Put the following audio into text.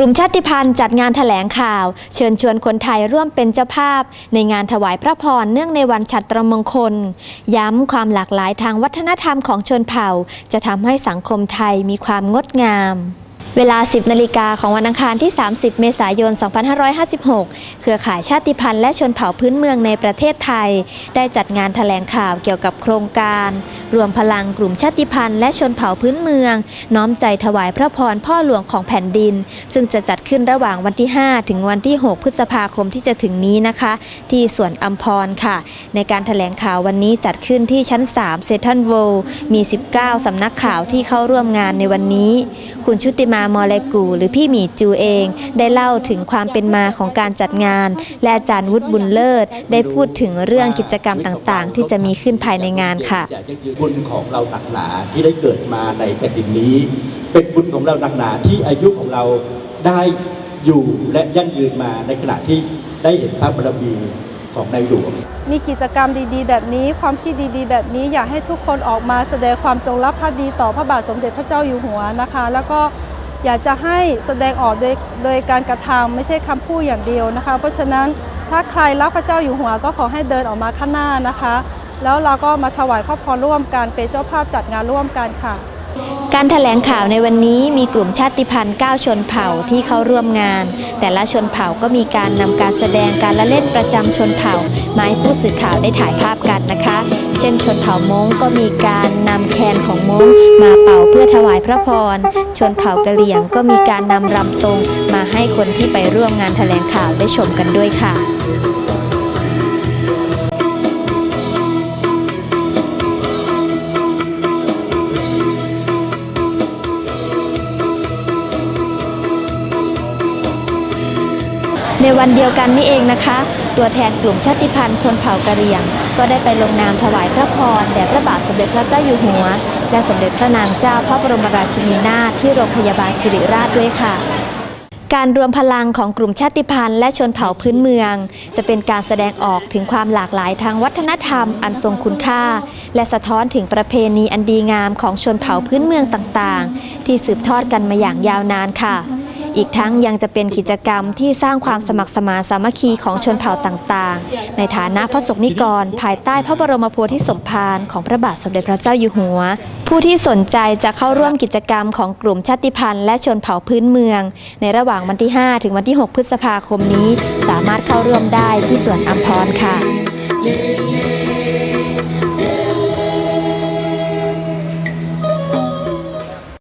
ลุ่มชาติพันธุ์จัดงานแถลงข่าว เชิญชวนคนไทยร่วมเป็นเจ้าภาพ ในงานถวายพระพรเนื่องในวันฉัตรมงคล ย้ำความหลากหลายทางวัฒนธรรมของชนเผ่า จะทำให้สังคมไทยมีความงดงาม เวลา 10 นาฬิกาของวันอังคารที่ 30 เมษายน 2556 เครือข่ายชาติพันธุ์และชนเผ่าพื้นเมืองในประเทศไทย ได้จัดงานแถลงข่าวเกี่ยวกับโครงการ รวมพลังกลุ่มชาติพันธุ์และชนเผ่าพื้นเมือง น้อมใจถวายพระพรพ่อหลวงของแผ่นดิน ซึ่งจะจัดขึ้นระหว่างวันที่ 5 ถึงวันที่ 6 พฤษภาคมที่จะถึงนี้นะคะ ที่สวนอัมพรค่ะ ในการแถลงข่าววันนี้จัดขึ้นที่ชั้น 3 เซทันโวมี 19 สำนักข่าวที่เข้าร่วมงานในวันนี้ คุณชุติมามอเลกูหรือพี่หมีจูเอง ได้เล่าถึงความเป็นมาของการจัดงาน และอาจารย์วุฒิบุญเลิศ ได้พูดถึงเรื่องกิจกรรมต่างๆ ที่จะมีขึ้นภายในงานค่ะอยากจะยืนบุญของเราหนักหนาที่ได้เกิดมาในแผ่นดินนี้ เป็นบุญของเราหนักหนาที่อายุของเราได้อยู่และยั่งยืนมาในขณะที่ได้เห็นพระบารมีของในหลวงมีกิจกรรมดีๆ แบบนี้ ความคิดดีๆ แบบนี้อยากให้ทุกคนออกมาแสดงความจงรักภักดีต่อพระบาทสมเด็จพระเจ้าอยู่หัวนะคะ แล้วก็ อยากจะให้แสดงออกโดยโดยการกระทำไม่ใช่คำพูดอย่างเดียวนะคะ เพราะฉะนั้นถ้าใครรักพระเจ้าอยู่หัวก็ขอให้เดินออกมาข้างหน้านะคะ แล้วเราก็มาถวายพระพรร่วมกันเป็นเจ้าภาพจัดงานร่วมกันค่ะ การถแถลงข่าวในวันนี้มีกลุ่มชาติพันธุ์ 9 ชนเผ่าที่เข้าร่วมงาน แต่ละชนเผ่าก็มีการนำการแสดงการละเล่นประจำชนเผ่ามาให้ผู้สื่อข่าวได้ถ่ายภาพกันนะคะ เช่นชนเผ่ามงก็มีการนำแคนของมงมาเป่าเพื่อถวายพระพร ชนเผ่ากะเหรี่ยงก็มีการนำรำตรงมาให้คนที่ไปร่วมงานแถลงข่าวได้ชมกันด้วยค่ะ ในวันเดียวกันนี่เองนะคะ ตัวแทนกลุ่มชาติพันธุ์ชนเผ่ากะเหรี่ยง ก็ได้ไปลงนามถวายพระพรแด่พระบาทสมเด็จพระเจ้าอยู่หัว และสมเด็จพระนางเจ้าพระบรมราชินีนาถที่โรงพยาบาลสิริราชด้วยค่ะการรวมพลังของกลุ่มชาติพันธุ์และชนเผ่าพื้นเมือง จะเป็นการแสดงออกถึงความหลากหลายทางวัฒนธรรมอันทรงคุณค่า และสะท้อนถึงประเพณีอันดีงามของชนเผ่าพื้นเมืองต่างๆ ที่สืบทอดกันมาอย่างยาวนานค่ะ อีกทั้งยังจะเป็นกิจกรรมที่สร้างความสมัครสมานสามัคคีของชนเผ่าต่างๆ ในฐานะพระสงฆ์นิกร ภายใต้พระบรมโพธิสมภารของพระบาทสมเด็จพระเจ้าอยู่หัว ผู้ที่สนใจจะเข้าร่วมกิจกรรมของกลุ่มชาติพันธุ์และชนเผ่าพื้นเมือง ในระหว่างวันที่ 5 ถึงวันที่ 6 พฤษภาคมนี้ สามารถเข้าร่วมได้ที่สวนอัมพรค่ะ